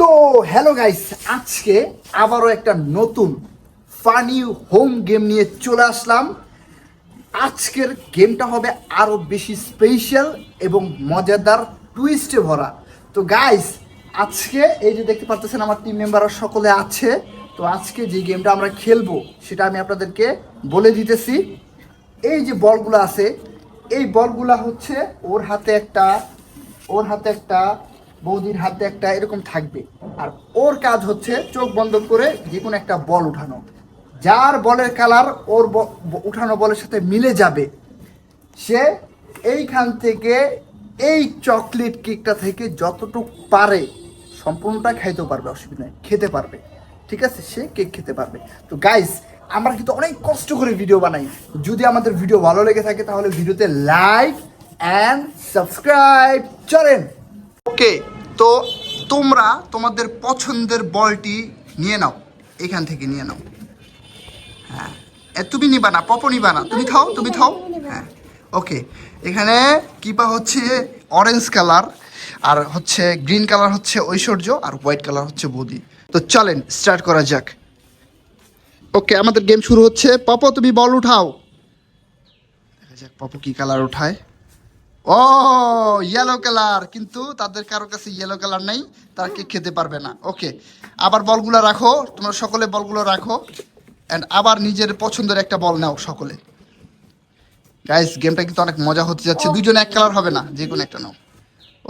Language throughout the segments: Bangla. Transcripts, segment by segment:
তো হ্যালো গাইস আজকে আবারও একটা নতুন ফানি হোম গেম নিয়ে চলে আসলাম। আজকের গেমটা হবে আরও বেশি স্পেশাল এবং মজাদার টুইস্টে ভরা। তো গাইস আজকে এই যে দেখতে পারতেছেন আমার টিম মেম্বাররা সকলে আছে। তো আজকে যে গেমটা আমরা খেলব, সেটা আমি আপনাদেরকে বলে দিতেছি। এই যে বলগুলো আছে, এই বলগুলা হচ্ছে ওর হাতে একটা, ওর হাতে একটা বৌদির হাতে একটা এরকম থাকবে। আর ওর কাজ হচ্ছে চোখ বন্ধ করে যে কোনো একটা বল উঠানো। যার বলের কালার ওর উঠানো বলের সাথে মিলে যাবে। সে এইখান থেকে এই চকলেট কেকটা থেকে যতটুক পারে সম্পূর্ণটা খাইতেও পারবে, অসুবিধা নেই, খেতে পারবে। ঠিক আছে? সে কেক খেতে পারবে। তো গাইস আমরা কিন্তু অনেক কষ্ট করে ভিডিও বানাই। যদি আমাদের ভিডিও ভালো লেগে থাকে তাহলে ভিডিওতে লাইক অ্যান্ড সাবস্ক্রাইব চলেন। ওকে তো তোমরা তোমাদের পছন্দের বলটি নিয়ে নাও। এখান থেকে নিয়ে নাও। হ্যাঁ। তুমি নিবা না, পপ নিবা না। তুমি খাও তুমি খাও। হ্যাঁ। ওকে। এখানে কিপা হচ্ছে অরেঞ্জ কালার আর হচ্ছে গ্রিন কালার হচ্ছে ঐশ্বর্য, আর হোয়াইট কালার হচ্ছে বৌদি। তো চলেন স্টার্ট করা যাক। ওকে, আমাদের গেম শুরু হচ্ছে। পপ, তুমি বল উঠাও। দেখা যাক পপ কি কালার উঠায়। ও ইয়েলো কালার কিন্তু তাদের কারও কাছে ইয়েলো কালার নেই তারা কে খেতে পারবে না। ওকে আবার বলগুলো রাখো তোমরা সকলে বলগুলো রাখো। অ্যান্ড আবার নিজের পছন্দের একটা বল নাও সকলে। গাইস গেমটা কিন্তু অনেক মজা হতে যাচ্ছে। দুজনে এক কালার হবে না যে কোনো একটা নাও।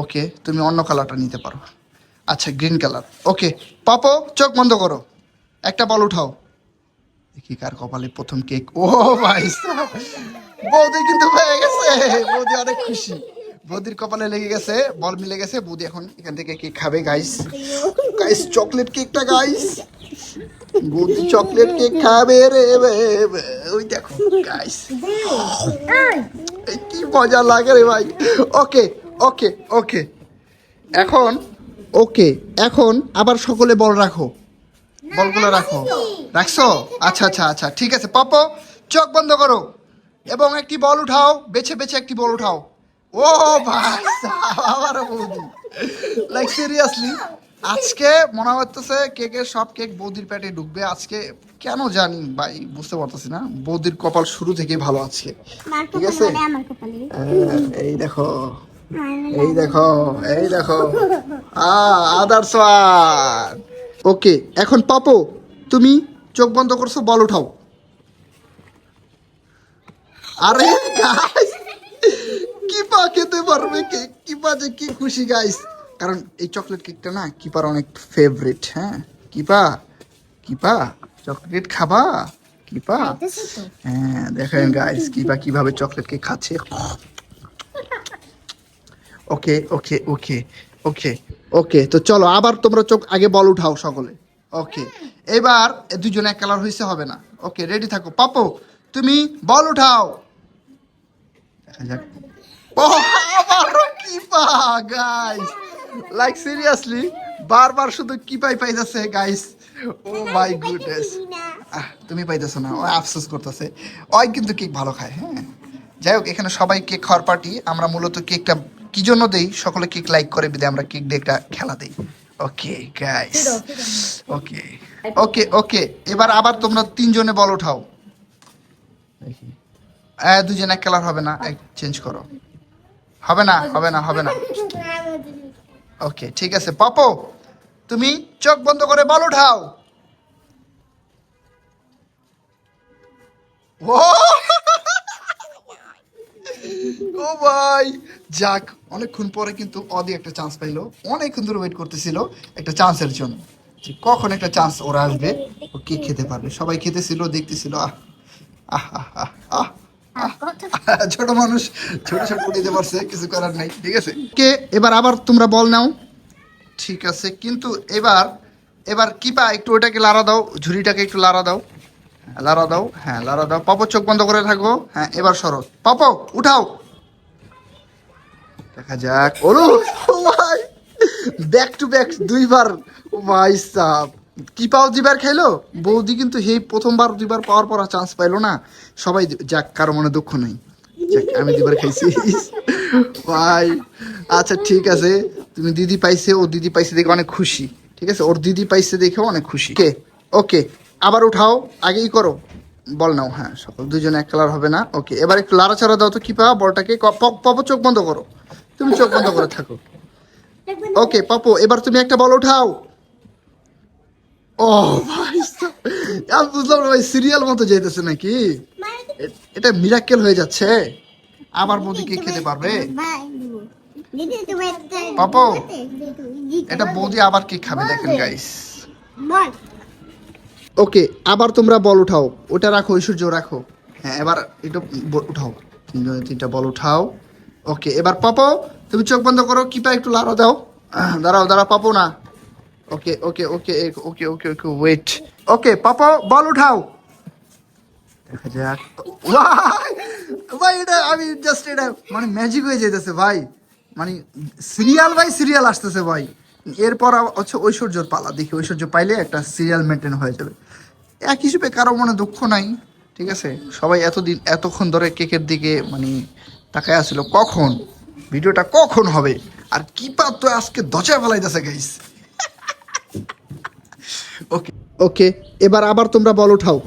ওকে তুমি অন্য কালারটা নিতে পারো। আচ্ছা গ্রিন কালার ওকে পাপো চোখ বন্ধ করো। একটা বল উঠাও। দেখি কার কপালে প্রথম কেক। ও ভাই, বৌদি কিন্তু পেয়ে গেছে। বৌদি অনেক খুশি। বৌদির কপালে লেগে গেছে, বল মিলে গেছে। বৌদি এখন এখান থেকে কেক খাবে গাইস গাইস চকলেট কেকটা গাইস বৌদি চকলেট কেক খাবে রে। ওই দেখো গাইস কি মজা লাগে রে ভাই। ওকে ওকে ওকে এখন ওকে এখন আবার সকলে বল রাখো। বলগুলো রাখো। রাখছো? আচ্ছা আচ্ছা আচ্ছা ঠিক আছে পপ চোখ বন্ধ করো। এবং একটি বল উঠাও বেছে বেছে একটি বল উঠাও। ও ভাই সাব, আবারও বৌদি। লাইক সিরিয়াসলি আজকে মনে হচ্ছে কেকের সব কেক বৌদির পেটে ঢুকবে। আজকে কেন জানি ভাই বুঝতে পারতেছি না। বৌদির কপাল শুরু থেকে ভালো আজকে আমার ঠিক আছে? এই দেখো এই দেখো এই দেখো। আদার্স ওকে এখন পাপো তুমি চোখ বন্ধ করছ বল উঠাও। আরে গাইস কিপা খেতে পারবে কে? কিপা যে কি খুশি গাইস কারণ এই চকলেট কেকটা না কিপার অনেক ফেভারিট হ্যাঁ? কিপা কিপা চকলেট খাবা? কিপা হ্যাঁ দেখেন গাইস কিবা কীভাবে চকলেট কেক খাচ্ছে। ওকে ওকে ওকে ওকে ওকে তো চলো আবার তোমরা চোখ আগে বল উঠাও সকলে। ওকে এবার দুজনে এক কালার হইছে, হবে না। ওকে রেডি থাকো। পাপো তুমি বল উঠাও। দেখা যাক। গাইস লাইক সিরিয়াসলি বারবার শুধু কিপাই পাইতেছে গাইস ও মাই গুডনেস তুমি পাইতেছো না। ও, আফসোস করতেছে। ওই কিন্তু কেক ভালো খায় হ্যাঁ। যাই হোক, এখানে সবাই কেক খাওয়ার পার্টি আমরা মূলত কেকটা কি জন্য দেই? সকলে কেক লাইক করে বিদে আমরা কেক দিয়ে একটা খেলা দেই। ওকে গাইস ওকে ওকে ওকে এবার আবার তোমরা তিনজনে বল উঠাও দুজন এক কালার হবে না এক চেঞ্জ করো। হবে না হবে না হবে না। ওকে ঠিক আছে। পাপো তুমি চোখ বন্ধ করে বল উঠাও ও! ভাই। যাক অনেকক্ষণ পরে কিন্তু অদি একটা চান্স পাইলো। অনেকক্ষণ ধরে ওয়েট করতেছিল একটা চান্সের জন্য। যে কখন একটা চান্স ওরা আসবে ও কে খেতে পারবে? সবাই খেতেছিল দেখতেছিল আহ ছোট মানুষ ছোট ছোট দিতে পারছে কিছু করার নাই ঠিক আছে? কে এবার আবার তোমরা বল নাও। ঠিক আছে কিন্তু এবার এবার কি কিপা একটু ওটাকে লাড়া দাও ঝুড়িটাকে একটু লাড়া দাও। হ্যাঁ, লাড়া দাও হ্যাঁ লাড়া দাও। পাপো চোখ বন্ধ করে থাকো। হ্যাঁ এবার সরো। পাপো উঠাও। দেখা যাক। ওরু ভাই ব্যাক টু ব্যাক দুইবার। ভাই সাহ কি পাও দুইবার খাইলো? বৌদি কিন্তু সেই প্রথমবার দুইবার পাওয়ার পর চান্স পাইলো না। সবাই যাক, কারও মনে দুঃখ নেই। যাক, আমি দুইবার খাইছি। ভাই আচ্ছা ঠিক আছে। তুমি দিদি পাইছে, ও দিদি পাইছে দেখে অনেক খুশি। ঠিক আছে, ওর দিদি পাইছে দেখেও অনেক খুশি। ওকে ওকে, আবার উঠাও, আগেই করো। বল নাও হ্যাঁ সকল দুজনে এক কালার হবে না। ওকে, এবার একটু লাড়াচাড়া দাও তো, কি পা, বলটাকে ক- পপ চোখ বন্ধ করো। তুমি চোখ বন্ধ করে থাকো। ওকে পাপো এবার তুমি একটা বল উঠাও। ও ভাই সাব, আমি ভাই সিরিয়াল মতো যাইতেছে নাকি? এটা মিরাক্কেল হয়ে যাচ্ছে। আবার বৌদি কে খেতে পারবে। পাপো, এটা বৌদি আবার কে খাবে দেখেন গাইস ওকে আবার তোমরা বল উঠাও। ওটা রাখো ঐশ্বর্য রাখো। হ্যাঁ এবার এটা উঠাও। তিনজনে তিনটা বল উঠাও। ওকে এবার পাপো তুমি চোখ বন্ধ করো কিপা একটু লাড়ো দাও। দাঁড়াও দাঁড়াও পাপো না। ওকে ওকে ওকে ওকে ওকে ওকে ওয়েট ওকে পাপো বল উঠাও। দেখা যাক। ভাই, ভাই এটা? আমি জাস্ট এটা মানে ম্যাজিক হয়ে যেতেছে ভাই। মানে সিরিয়াল বাই সিরিয়াল আসতেছে ভাই। এরপর হচ্ছে ঐশ্বর্যর পালা দেখি ঐশ্বর্য পাইলে একটা সিরিয়াল মেনটেন হয়ে যাবে। এক হিসেবে কারও মনে দুঃখ নাই ঠিক আছে? সবাই এতদিন এতক্ষণ ধরে কেকের দিকে মানে তাকায় আসছিল কখন? ভিডিওটা কখন হবে? আর কি পাত তো আজকে দচায় ফেলাইতেছে গাইস ওকে ওকে এবার আবার তোমরা বল উঠাও।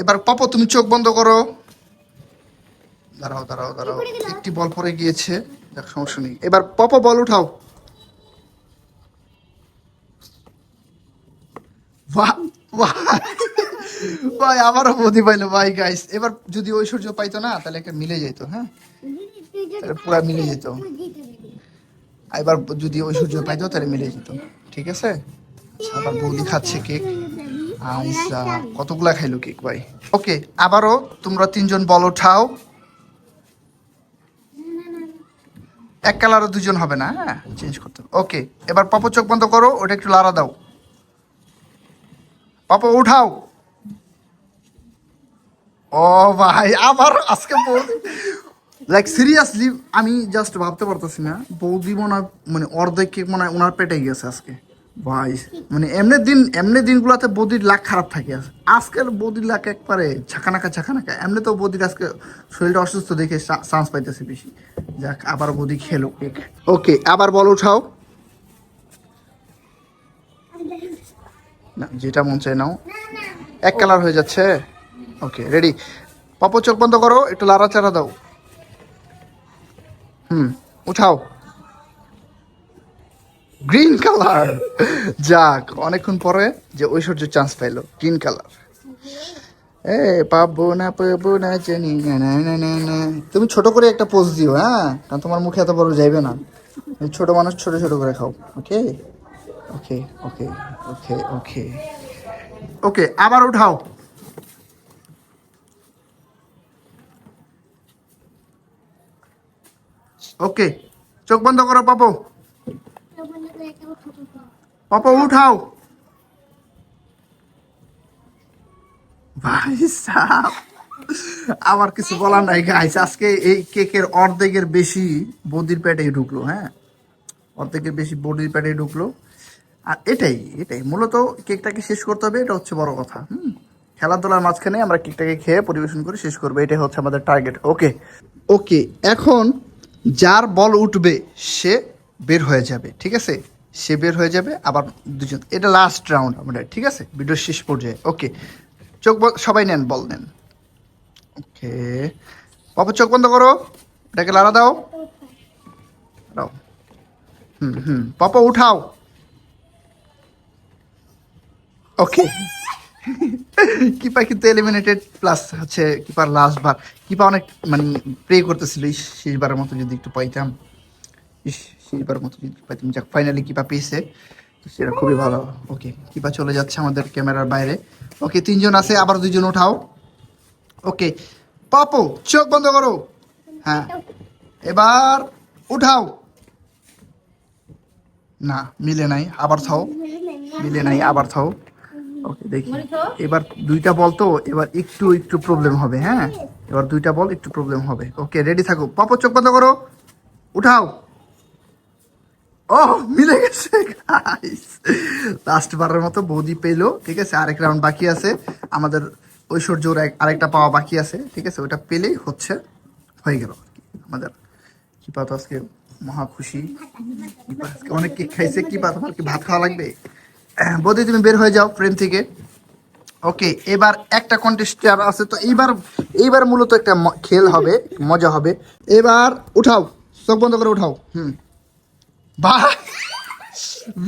এবার পাপো তুমি চোখ বন্ধ করো। দাঁড়াও দাঁড়াও দাঁড়াও। একটি বল পরে গিয়েছে। দেখ সমস্যা নেই। এবার পাপো বল উঠাও। বাহ বাহ ভাই আবারও বদি পাইলো। ভাই গাইস এবার যদি ঐশ্বর্য পাইতো না, তাহলে একটা মিলে যেত হ্যাঁ? তাহলে পুরা মিলে যেত। এবার যদি ঐশ্বর্য পাইতো, তাহলে মিলে যেত। ঠিক আছে? আবার বৌদি খাচ্ছে কেক। আচ্ছা কতগুলা খাইলো কেক, ভাই? ওকে, আবারও তোমরা তিনজন বল উঠাও এক কালারও দুজন হবে না হ্যাঁ? চেঞ্জ করতে ওকে, এবার পাপো চোখ বন্ধ করো, ওটা একটু লাড়া দাও। পাপা উঠাও ও ভাই, আবার আজকে লাইক সিরিয়াসলি আমি জাস্ট ভাবতে পারতেছি না বৌদি মনে হয় মানে অর্ধেক মনে হয় ওনার পেটে গেছে আজকে। ভাই মানে এমনি দিন, এমনি দিনগুলোতে বৌদির লাখ খারাপ থাকে আজকের বৌদির লাখ একবারে ঝাঁকানাকা ঝাঁকানাকা। এমনি তো বৌদির আজকে শরীরটা অসুস্থ দেখে চান্স পাইতেছে বেশি। যাক, আবার বৌদি খেলো কেক। ওকে আবার বল উঠাও। না, যেটা মন চায় নাও। এক কালার হয়ে যাচ্ছে। ওকে রেডি পাপো, চোখ বন্ধ করো, একটু লাড়াচাড়া দাও। হুম, উঠাও। গ্রিন কালার যাক, অনেকক্ষণ পরে যে ঐশ্বর্য চান্স পাইলো গ্রিন কালার এ, পাবো না পাবো না, জানি না না না না না। তুমি ছোট করে একটা পোজ দিও হ্যাঁ? কারণ তোমার মুখে এত বড় যাইবে না। ছোট মানুষ, ছোট ছোট করে খাও ওকে ওকে ওকে ওকে ওকে ওকে আবার উঠাও। ওকে চোখ বন্ধ করো পাপো পাপা উঠাও ভাই সাহ আমার কিছু বলার নাই গাইস আজকে এই কেকের অর্ধেকের বেশি বদির পেটে ঢুকলো হ্যাঁ অর্ধেকের বেশি বডির পেটে ঢুকলো আর এটাই এটাই মূলত কেকটাকে শেষ করতে হবে এটা হচ্ছে বড় কথা হুম খেলাধুলার মাঝখানে আমরা কেকটাকে খেয়ে পরিবেশন করে শেষ করব এটাই হচ্ছে আমাদের টার্গেট ওকে ওকে এখন যার বল উঠবে, সে বের হয়ে যাবে, ঠিক আছে? সে বের হয়ে যাবে, আবার দুজন, এটা লাস্ট রাউন্ড আমাদের ঠিক আছে? ভিডিও শেষ পর্যায়ে ওকে চোখ সবাই নেন, বল নেন। ওকে বাবা, চোখ বন্ধ করো। এটাকে লাড়া দাও। দাও হুম হুম। পাপা উঠাও। ওকে কিপা কিন্তু এলিমিনেটেড প্লাস হচ্ছে কিপার লাস্ট বার কিপা অনেক মানে প্রে করতেছিল, ইস, শেষবারের মতো যদি একটু পাইতাম, ইস, শেষবারের মতো যদি পাইতাম। যাক ফাইনালি কিপা পেয়েছে। তো সেটা খুবই ভালো। ওকে কিপা চলে যাচ্ছে আমাদের ক্যামেরার বাইরে। ওকে তিনজন আছে, আবার দুজন উঠাও। ওকে পাপো, চোখ বন্ধ করো। হ্যাঁ এবার উঠাও। না, মিলে নাই, আবার থাও। মিলে নাই, আবার থাও। ওকে দেখি। এবার দুইটা বল তো এবার একটু একটু প্রবলেম হবে হ্যাঁ? এবার দুইটা বল একটু প্রবলেম হবে। ওকে রেডি থাকো। পাপো চোখ বন্ধ করো। উঠাও। ও মিলে গেছে লাস্ট বারের মতো বৌদি পেল ঠিক আছে? আরেক রাউন্ড বাকি আছে। আমাদের ঐশ্বর্যর আরেকটা পাওয়া বাকি আছে ঠিক আছে? ওটা পেলেই হচ্ছে। হয়ে গেল আমাদের কিপা তো আজকে মহা খুশি। অনেক কেক খাইছে। কিপা তোমার কি ভাত খাওয়া লাগবে? বৌদি তুমি বের হয়ে যাও ফ্রেম থেকে। ওকে এবার একটা কন্টেস্টার আছে, তো এইবার এইবার মূলত একটা খেল হবে, মজা হবে। এবার উঠাও, চোখ বন্ধ করে উঠাও। হুম। বাহ!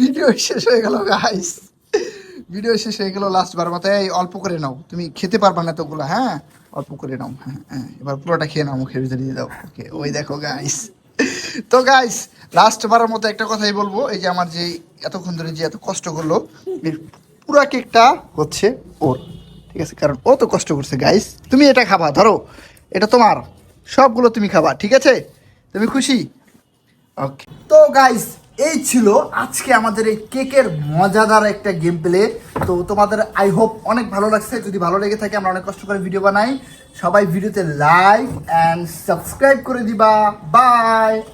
ভিডিও শেষ হয়ে গেল গাইস ভিডিও শেষ হয়ে গেল লাস্ট বার মতো। এই অল্প করে নাও, তুমি খেতে পারবা না তোগুলো হ্যাঁ? অল্প করে নাও হ্যাঁ হ্যাঁ এবার পুরোটা খেয়ে নাও মুখের ভিতরে দিয়ে দাও। ওকে ওই দেখো গাইস তো গাইস লাস্ট বারের মতো একটা কথাই বলব, এই যে আমার যে এতক্ষণ ধরে যে এত কষ্ট করল পুরা কেকটা হচ্ছে ওর, ঠিক আছে? কারণ ও তো কষ্ট করছে গাইস তুমি এটা খাবা, ধরো, এটা তোমার, সবগুলো তুমি খাবা, ঠিক আছে? তুমি খুশি? ওকে তো গাইস এই ছিল আজকে আমাদের এই কেকের মজাদার একটা গেম প্লে তো তোমাদের আই হোপ অনেক ভালো লাগছে। যদি ভালো লেগে থাকে, আমরা অনেক কষ্ট করে ভিডিও বানাই। সবাই ভিডিওতে লাইক অ্যান্ড সাবস্ক্রাইব করে দিবা। বাই